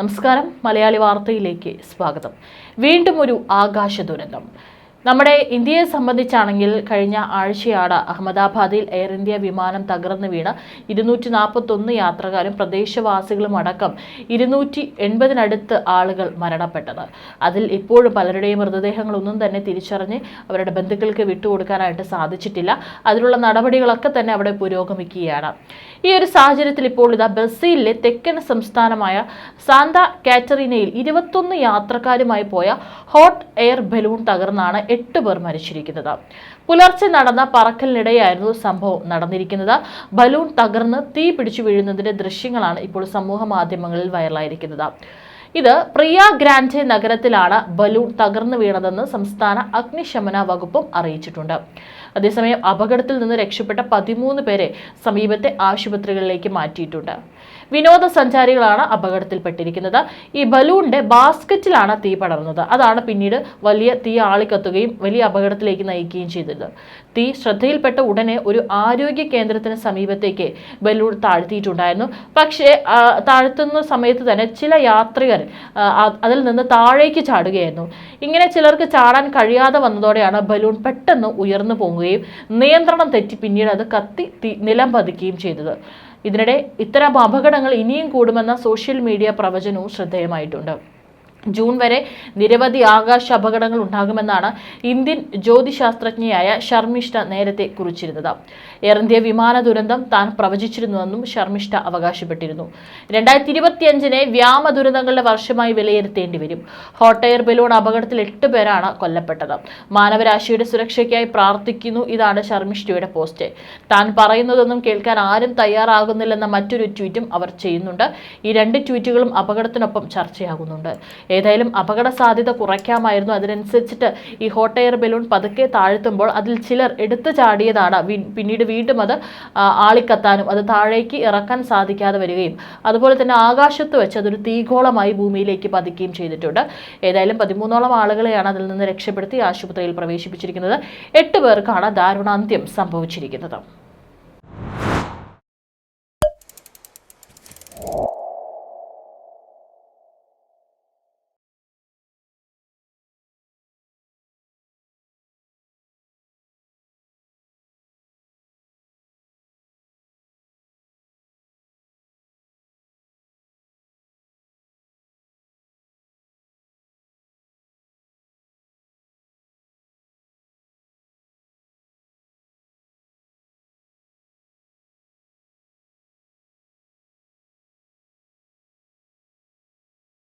നമസ്കാരം. മലയാളി വാർത്തയിലേക്ക് സ്വാഗതം. വീണ്ടും ഒരു ആകാശ ദുരന്തം. നമ്മുടെ ഇന്ത്യയെ സംബന്ധിച്ചാണെങ്കിൽ കഴിഞ്ഞ ആഴ്ചയാണ് അഹമ്മദാബാദിൽ എയർ ഇന്ത്യ വിമാനം തകർന്നു വീണ് ഇരുന്നൂറ്റി നാൽപ്പത്തൊന്ന് യാത്രക്കാരും പ്രദേശവാസികളും അടക്കം ഇരുന്നൂറ്റി എൺപതിനടുത്ത് ആളുകൾ മരണപ്പെട്ടത്. അതിൽ ഇപ്പോഴും പലരുടെയും മൃതദേഹങ്ങളൊന്നും തന്നെ തിരിച്ചറിഞ്ഞ് അവരുടെ ബന്ധുക്കൾക്ക് വിട്ടുകൊടുക്കാനായിട്ട് സാധിച്ചിട്ടില്ല. അതിനുള്ള നടപടികളൊക്കെ തന്നെ അവിടെ പുരോഗമിക്കുകയാണ്. ഈ ഒരു സാഹചര്യത്തിൽ ഇപ്പോൾ ഇതാ ബ്രസീലിലെ തെക്കൻ സംസ്ഥാനമായ സാന്ത കാറ്ററീനയിൽ ഇരുപത്തൊന്ന് യാത്രക്കാരുമായി പോയ ഹോട്ട് എയർ ബലൂൺ തകർന്നാണ് എട്ട് പേർ മരിച്ചിരിക്കുന്നത്. പുലർച്ചെ നടന്ന പറക്കലിനിടെയായിരുന്നു സംഭവം നടന്നിരിക്കുന്നത്. ബലൂൺ തകർന്ന് തീ പിടിച്ചു വീഴുന്നതിന്റെ ദൃശ്യങ്ങളാണ് ഇപ്പോൾ സമൂഹ മാധ്യമങ്ങളിൽ വൈറലായിരിക്കുന്നത്. ഇത് പ്രിയ ഗ്രാൻഡെ നഗരത്തിലാണ് ബലൂൺ തകർന്നു വീണതെന്ന് സംസ്ഥാന അഗ്നിശമന വകുപ്പും അറിയിച്ചിട്ടുണ്ട്. അതേസമയം അപകടത്തിൽ നിന്ന് രക്ഷപ്പെട്ട പതിമൂന്ന് പേരെ സമീപത്തെ ആശുപത്രികളിലേക്ക് മാറ്റിയിട്ടുണ്ട്. വിനോദസഞ്ചാരികളാണ് അപകടത്തിൽപ്പെട്ടിരിക്കുന്നത്. ഈ ബലൂണിന്റെ ബാസ്ക്കറ്റിലാണ് തീ പടർന്നത്. അതാണ് പിന്നീട് വലിയ തീ ആളിക്കത്തുകയും വലിയ അപകടത്തിലേക്ക് നയിക്കുകയും ചെയ്തത്. തീ ശ്രദ്ധയിൽപ്പെട്ട ഉടനെ ഒരു ആരോഗ്യ കേന്ദ്രത്തിന് സമീപത്തേക്ക് ബലൂൺ താഴ്ത്തിയിട്ടുണ്ടായിരുന്നു. പക്ഷേ താഴ്ത്തുന്ന സമയത്ത് തന്നെ ചില യാത്രികർ അതിൽ നിന്ന് താഴേക്ക് ചാടുകയായിരുന്നു. ഇങ്ങനെ ചിലർക്ക് ചാടാൻ കഴിയാതെ വന്നതോടെയാണ് ബലൂൺ പെട്ടെന്ന് ഉയർന്നു പോകുകയും നിയന്ത്രണം തെറ്റി പിന്നീട് അത് കത്തി നിലം പതിക്കുകയും ചെയ്തത്. ഇതിനിടെ ഇത്തരം അപകടങ്ങൾ ഇനിയും കൂടുമെന്ന സോഷ്യൽ മീഡിയ പ്രവചനവും ശ്രദ്ധേയമായിട്ടുണ്ട്. ജൂൺ വരെ നിരവധി ആകാശ അപകടങ്ങൾ ഉണ്ടാകുമെന്നാണ് ഇന്ത്യൻ ജ്യോതിശാസ്ത്രജ്ഞയായ ശർമിഷ്ഠ നേരത്തെ കുറിച്ചിരുന്നത്. എയർ ഇന്ത്യ വിമാന ദുരന്തം താൻ പ്രവചിച്ചിരുന്നുവെന്നും ശർമിഷ്ഠ അവകാശപ്പെട്ടിരുന്നു. രണ്ടായിരത്തി ഇരുപത്തിയഞ്ചിനെ വ്യാമ ദുരന്തങ്ങളുടെ വർഷമായി വിലയിരുത്തേണ്ടി വരും. ഹോട്ട് എയർ ബലൂൺ അപകടത്തിൽ എട്ട് പേരാണ് കൊല്ലപ്പെട്ടത്. മാനവരാശിയുടെ സുരക്ഷയ്ക്കായി പ്രാർത്ഥിക്കുന്നു ഇതാണ് ശർമിഷ്ഠയുടെ പോസ്റ്റ്. താൻ പറയുന്നതൊന്നും കേൾക്കാൻ ആരും തയ്യാറാകുന്നില്ലെന്ന മറ്റൊരു ട്വീറ്റും അവർ ചെയ്യുന്നുണ്ട്. ഈ രണ്ട് ട്വീറ്റുകളും അപകടത്തിനൊപ്പം ചർച്ചയാകുന്നുണ്ട്. ഏതായാലും അപകട സാധ്യത കുറയ്ക്കാമായിരുന്നു. അതിനനുസരിച്ചിട്ട് ഈ ഹോട്ട് എയർ ബലൂൺ പതുക്കെ താഴ്ത്തുമ്പോൾ അതിൽ ചിലർ എടുത്തു ചാടിയതാണ്. പിന്നീട് വീണ്ടും അത് ആളിക്കത്താനും അത് താഴേക്ക് ഇറക്കാൻ സാധിക്കാതെ വരികയും അതുപോലെ തന്നെ ആകാശത്ത് വെച്ച് അതൊരു തീഗോളമായി ഭൂമിയിലേക്ക് പതിക്കുകയും ചെയ്തിട്ടുണ്ട്. ഏതായാലും പതിമൂന്നോളം ആളുകളെയാണ് അതിൽ നിന്ന് രക്ഷപ്പെടുത്തി ആശുപത്രിയിൽ പ്രവേശിപ്പിച്ചിരിക്കുന്നത്. എട്ട് പേർക്കാണ് ദാരുണാന്ത്യം സംഭവിച്ചിരിക്കുന്നത്.